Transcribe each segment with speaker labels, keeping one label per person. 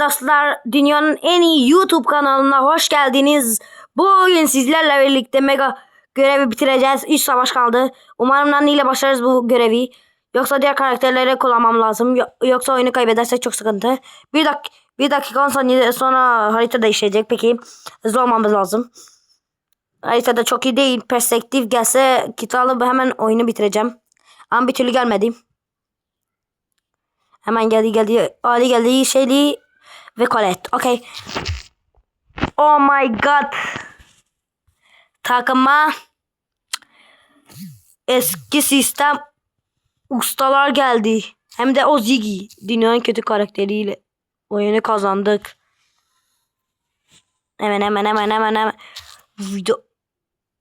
Speaker 1: dostlar, dünyanın en iyi YouTube kanalına hoş geldiniz. Bugün sizlerle birlikte mega görevi bitireceğiz. 3 savaş kaldı. Umarım Nani ile başarırız bu görevi. Yoksa diğer karakterleri kullanmam lazım. Yo- Yoksa oyunu kaybedersek çok sıkıntı. Bir, dak bir dakika 10 saniye sonra harita değişecek. Peki hızlı olmamız lazım. Haritada çok iyi değil. Perspektif gelse kit alıp hemen oyunu bitireceğim. Ama bir türlü gelmedi. Hemen geldi geldi. Ali geldi. Şeyli ve Colette. Okey. Oh my god. Takıma eski sistem ustalar geldi. Hem de o Ziggy. Dünyanın kötü karakteriyle. Oyunu kazandık. Hemen hemen hemen hemen hemen. Video.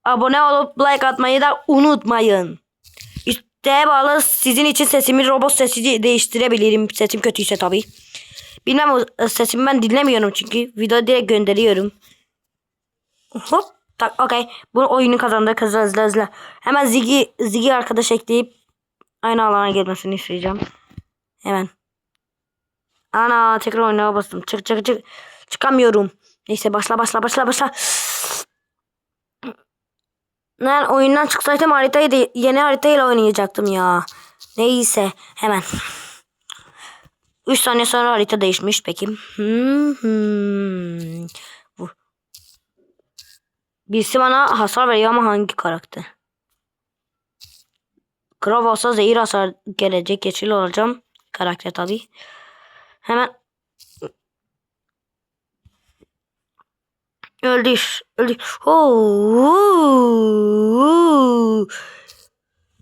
Speaker 1: Abone olup like atmayı da unutmayın. İsteğe bağlı sizin için sesimi robot sesi değiştirebilirim. Sesim kötüyse tabii. Bilmem o sesimi ben dinlemiyorum çünkü. Video direkt gönderiyorum. Hop. Tak okey. Bu oyunu kazandık hızlı hızlı hızlı. Hemen Ziggy, Ziggy arkadaş ekleyip aynı alana gelmesini isteyeceğim. Hemen. Ana tekrar oyuna bastım. Çık çık çık. Çıkamıyorum. Neyse başla başla başla başla. Ben oyundan çıksaydım haritayı da yeni haritayla oynayacaktım ya. Neyse hemen. 3 saniye sonra harita değişmiş peki. Bu. Birisi bana hasar veriyor ama hangi karakter? Krav olsa zehir hasar gelecek. Yeşil olacağım. Karakter tabi. Hemen. Öldü. Öldü. Oo.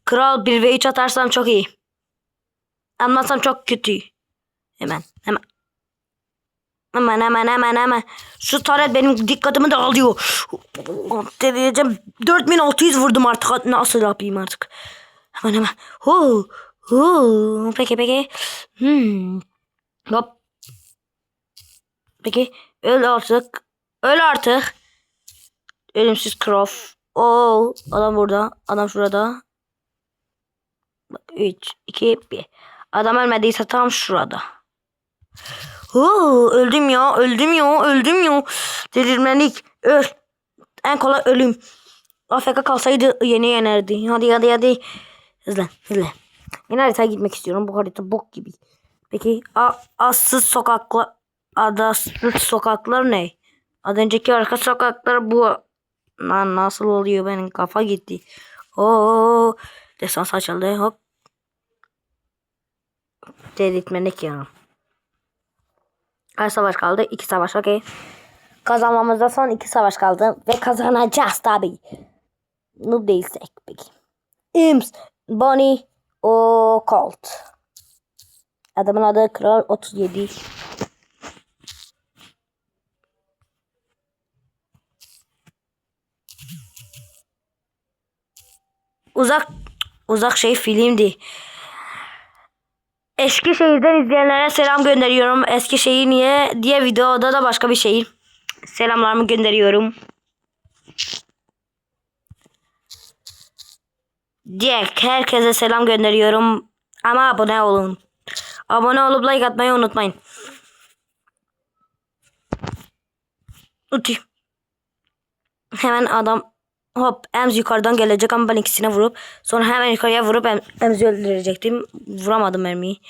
Speaker 1: Kral 1 ve 3 atarsam çok iyi. Anlatsam çok kötü. Hemen hemen. Hemen hemen hemen hemen. Şu taret benim dikkatimi de alıyor. Diyeceğim 4600 vurdum artık. Nasıl yapayım artık? Hemen hemen. Huu. Huu. Peki peki. Hmm. Hop. Peki. Öl artık. Öl artık. Ölümsüz Croft. Oo, adam burada. Adam şurada. Bak 3, 2, 1. Adam ölmediyse tam şurada. Oo, öldüm ya, öldüm ya, öldüm ya. Delirmenlik. Öl. En kolay ölüm. AFK kalsaydı yeni yenerdi. Hadi hadi hadi. Hızlı hızlı. Yine haritaya gitmek istiyorum. Bu harita bok gibi. Peki a, assız sokaklar adasız sokaklar ne? Az önceki arka sokaklar bu. Lan nasıl oluyor benim kafa gitti. Oo, desans açıldı hop. Delirtmenik ya. Kaç savaş kaldı? İki savaş okey. Kazanmamızda son iki savaş kaldı. Ve kazanacağız tabi. Noob değilsek peki. Imps, Bonnie, o Colt. Adamın adı Kral 37. Uzak uzak şey filmdi. Eskişehir'den izleyenlere selam gönderiyorum. Eskişehir niye diye videoda da başka bir şehir. Selamlarımı gönderiyorum. Diye herkese selam gönderiyorum. Ama abone olun. Abone olup like atmayı unutmayın. Uti. Hemen adam hop Ems yukarıdan gelecek ama ben ikisine vurup sonra hemen yukarıya vurup em, Ems'i öldürecektim. Vuramadım mermiyi.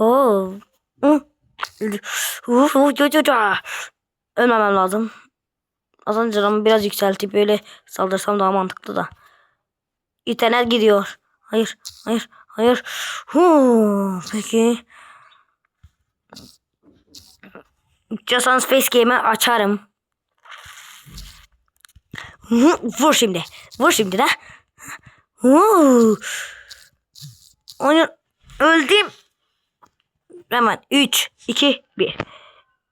Speaker 1: Yu. Ölmemem lazım. Az önce canımı biraz yükseltip böyle saldırsam daha mantıklı da. İnternet gidiyor. Hayır, hayır, hayır. Huu, peki. İstiyorsanız face game'i açarım. Vur şimdi. Vur şimdi de. Oyun öldüm. Hemen 3 2 1.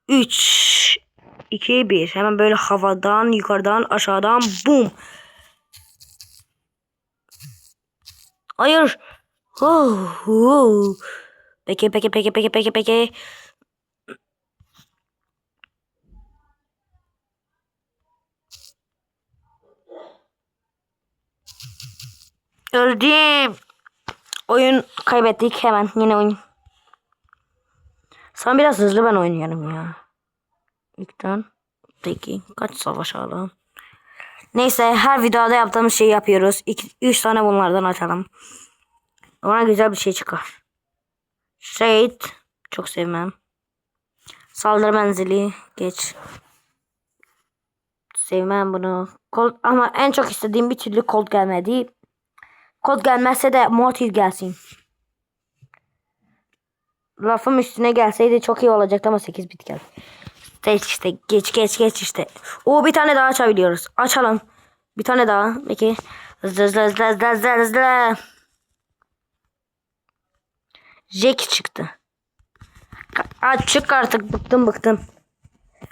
Speaker 1: 3 2 1. Hemen böyle havadan, yukarıdan, aşağıdan bum. Hayır. Oh, oh. Peki peki peki peki peki peki. Öldüm. Oyun kaybettik hemen yine oyun. Sen biraz hızlı ben oynuyorum ya. İlkten. Peki kaç savaş alalım? Neyse her videoda yaptığımız şeyi yapıyoruz. 3 tane bunlardan açalım. Ona güzel bir şey çıkar. Shade. Çok sevmem. Saldırı menzili. Geç. Sevmem bunu. Colt, ama en çok istediğim bir türlü Colt gelmedi. Colt gelmezse de Mortis gelsin. Lafım üstüne gelseydi çok iyi olacaktı ama 8 bit geldi. Geç işte geç geç geç işte. O bir tane daha açabiliyoruz. Açalım. Bir tane daha. Peki. Hızlı hızlı hızlı hızlı hızlı hızlı. Jack çıktı. Ka- çık artık bıktım bıktım.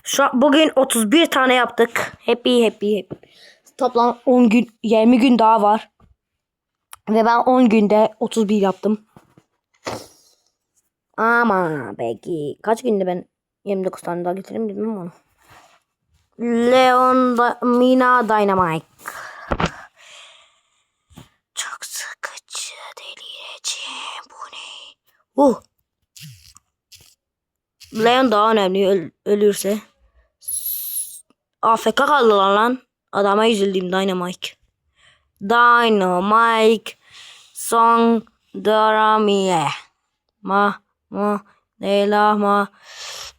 Speaker 1: Şu an bugün 31 tane yaptık. Happy happy happy. Toplam 10 gün 20 gün daha var. Ve ben 10 günde 31 yaptım. Ama peki kaç günde ben 29 tane daha getiririm bilmem onu. Leon da, Mina Dynamite. Çok sıkıcı delireceğim bu ne? Uh. Leon daha önemli öl- ölürse. AFK kaldı lan lan. Adama üzüldüm Dynamite. Dynamite. Song Dramie. Ma ma Leyla ma.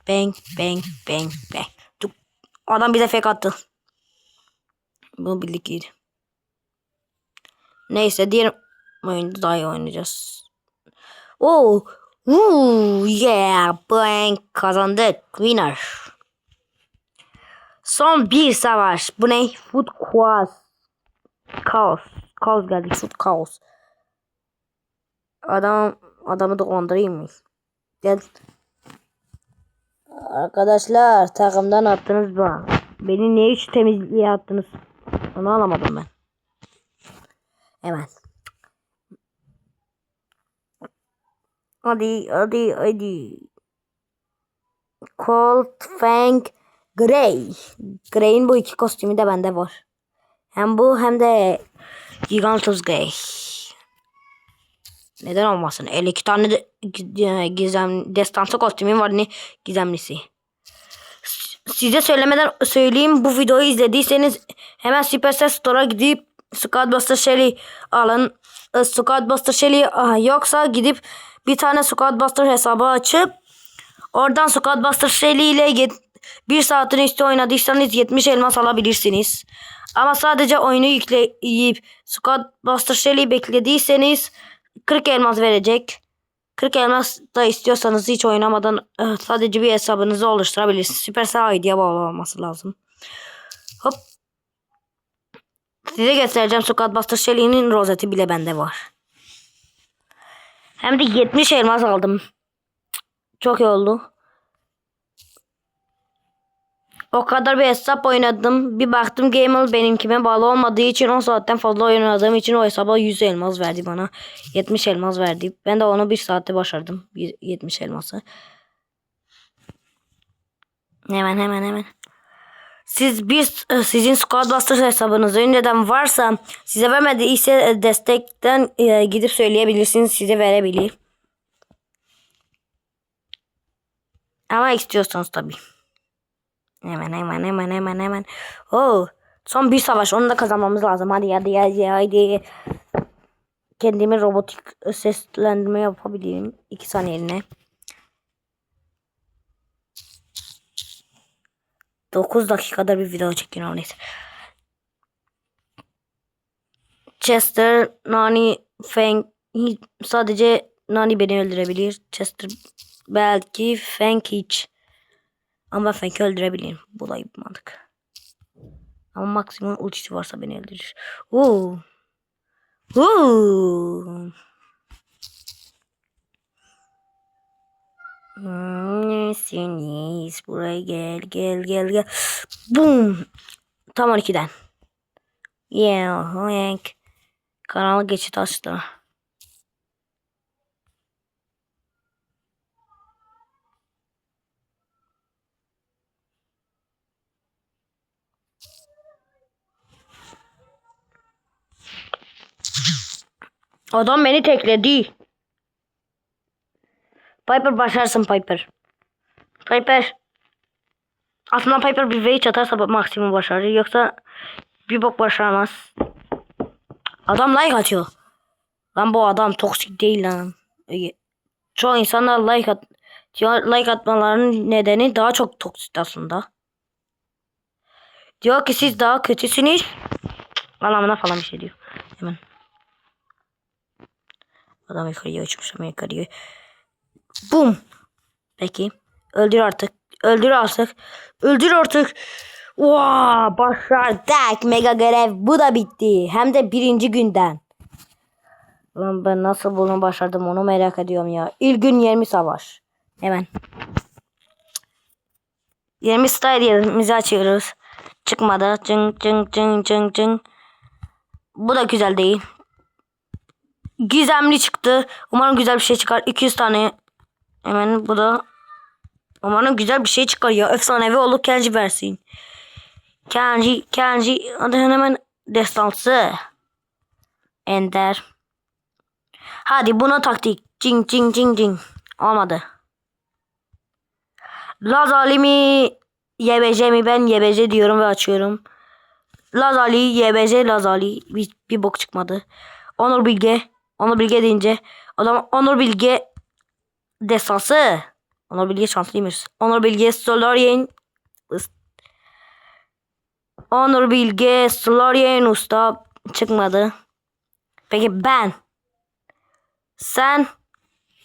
Speaker 1: Bang bang bang bang. Tuk. Adam bize fake attı. Bu birlikteydi. Neyse diğer oyunda daha iyi oynayacağız. Oo. Woo, yeah, bang kazandık. Winner. Son bir savaş. Bu ne? Food Chaos. Kaos. Kaos geldi. Food Kaos. Adam adamı dolandırayım mı? Gel. Arkadaşlar takımdan attınız mı? Beni niye hiç temizliğe attınız? Onu alamadım ben. Hemen. Hadi hadi hadi. Colt Fang Grey. Grey'in bu iki kostümü de bende var. Hem bu hem de Gigantus Grey. Neden olmasın? 52 tane de gi- gizem destansı kostümüm var ne gizemlisi. Size söylemeden söyleyeyim bu videoyu izlediyseniz hemen Supercell Store'a gidip Squadbuster Shelly alın. E, Squadbuster Shelly yoksa gidip bir tane Squadbuster hesabı açıp oradan Squadbuster Shelly ile bir saatin üstü oynadıysanız 70 elmas alabilirsiniz. Ama sadece oyunu yükleyip Squadbuster Shelly'yi beklediyseniz 40 elmas verecek. 40 elmas da istiyorsanız hiç oynamadan eh, sadece bir hesabınızı oluşturabilirsiniz. Supercell ID'ye bağlı olması lazım. Hop. Size göstereceğim Squadbuster Shelly'nin rozeti bile bende var. Hem de 70 elmas aldım. Çok iyi oldu. O kadar bir hesap oynadım. Bir baktım Gamer benimkime bağlı olmadığı için 10 saatten fazla oynadığım için o hesaba 100 elmas verdi bana. 70 elmas verdi. Ben de onu 1 saatte başardım. Bir- 70 elması. Hemen hemen hemen. Siz bir e, sizin Squadbuster hesabınız önceden varsa size vermediyse e, destekten e, gidip söyleyebilirsiniz size verebilir. Ama istiyorsanız tabii. Hemen hemen hemen hemen hemen. Oo, son bir savaş onu da kazanmamız lazım. Hadi hadi hadi hadi. Kendimi robotik seslendirme yapabilirim. 2 saniyeliğine. 9 dakikada bir video çekiyorum neyse. Chester, Nani, Fang sadece Nani beni öldürebilir. Chester belki Fang hiç. Ama ben Fank'i öldürebilirim. Bu iyi bir mantık. Ama maksimum ultisi varsa beni öldürür. Oo. Oo. Nesiniz? Buraya gel gel gel gel. Boom. Tam 12'den. Yeah, yank. Karanlık geçit açtı. Adam beni tekledi. Piper başarsın Piper. Piper. Aslında Piper bir rage atarsa maksimum başarır. Yoksa bir bok başaramaz. Adam like atıyor. Lan bu adam toksik değil lan. Çoğu insanlar like at diyor, like atmalarının nedeni daha çok toksik aslında. Diyor ki siz daha kötüsünüz. Anlamına falan bir şey diyor. Hemen. Adam yukarıya uçmuş ama yukarıya. Bum. Peki. Öldür artık. Öldür artık. Öldür artık. Vaa başardık. Mega görev. Bu da bitti. Hem de birinci günden. Lan ben nasıl bunu başardım onu merak ediyorum ya. İlk gün 20 savaş. Hemen. 20 style yerimizi açıyoruz. Çıkmadı. Cın cın cın cın cın. Bu da güzel değil. Gizemli çıktı. Umarım güzel bir şey çıkar. 200 tane. Hemen bu da. Umarım güzel bir şey çıkar ya. Efsanevi olur Kenji versin. Kenji, Kenji. Hadi hemen destansı. Ender. Hadi buna taktik. Cing cing cing cing. Olmadı. Lazali mi? YBC mi? Ben YBC diyorum ve açıyorum. Lazali, YBC, Lazali. Bir, bir bok çıkmadı. Onur Bilge. Onur Bilge deyince. Adam Onur Bilge destansı. Onur Bilge şanslıymış. Onur Bilge Solarian. Onur Bilge Solarian usta çıkmadı. Peki ben. Sen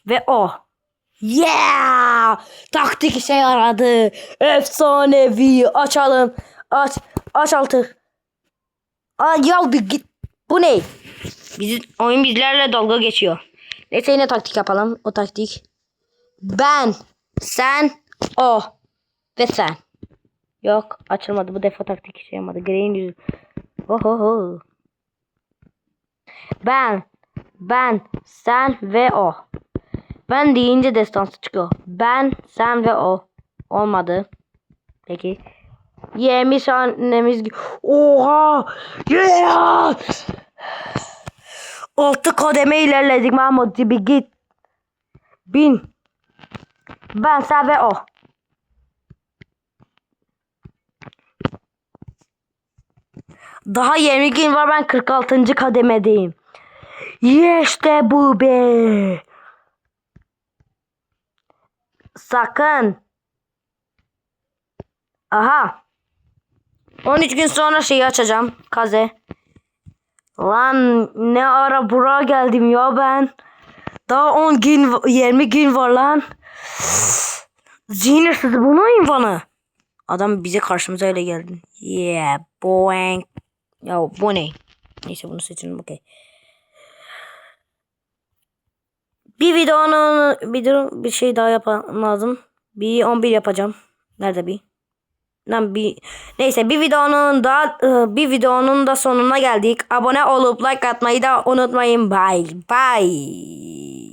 Speaker 1: ve o. Yeah! Taktik işe yaradı. Efsanevi. Açalım. Aç. Aç artık. Aa, ya git. Bu ne? Bizim oyun bizlerle dalga geçiyor. Neyse yine taktik yapalım. O taktik. Ben, sen, o ve sen. Yok açılmadı. Bu defa taktik işe yaramadı. Grey'in yüzü. Ohoho. Ben, ben, sen ve o. Ben deyince destansı çıkıyor. Ben, sen ve o. Olmadı. Peki. Yemiş annemiz. Oha! Yeah! Altı kademe ilerledik Mahmut. Bir git. Bin. Ben, sen ve o. Daha 20 gün var ben 46. kademedeyim. İşte bu be. Sakın. Aha. 13 gün sonra şeyi açacağım. Kaze. Lan ne ara buraya geldim ya ben. Daha 10 gün 20 gün var lan. Zihnsiz bunu infanı. Adam bize karşımıza öyle geldi. Yeah boing. Ya bu ne? Neyse bunu seçelim okey. Bir videonun bir, bir şey daha yapmam lazım. Bir 11 yapacağım. Nerede bir? Lan bir neyse bir videonun da bir videonun da sonuna geldik. Abone olup like atmayı da unutmayın. Bye bye.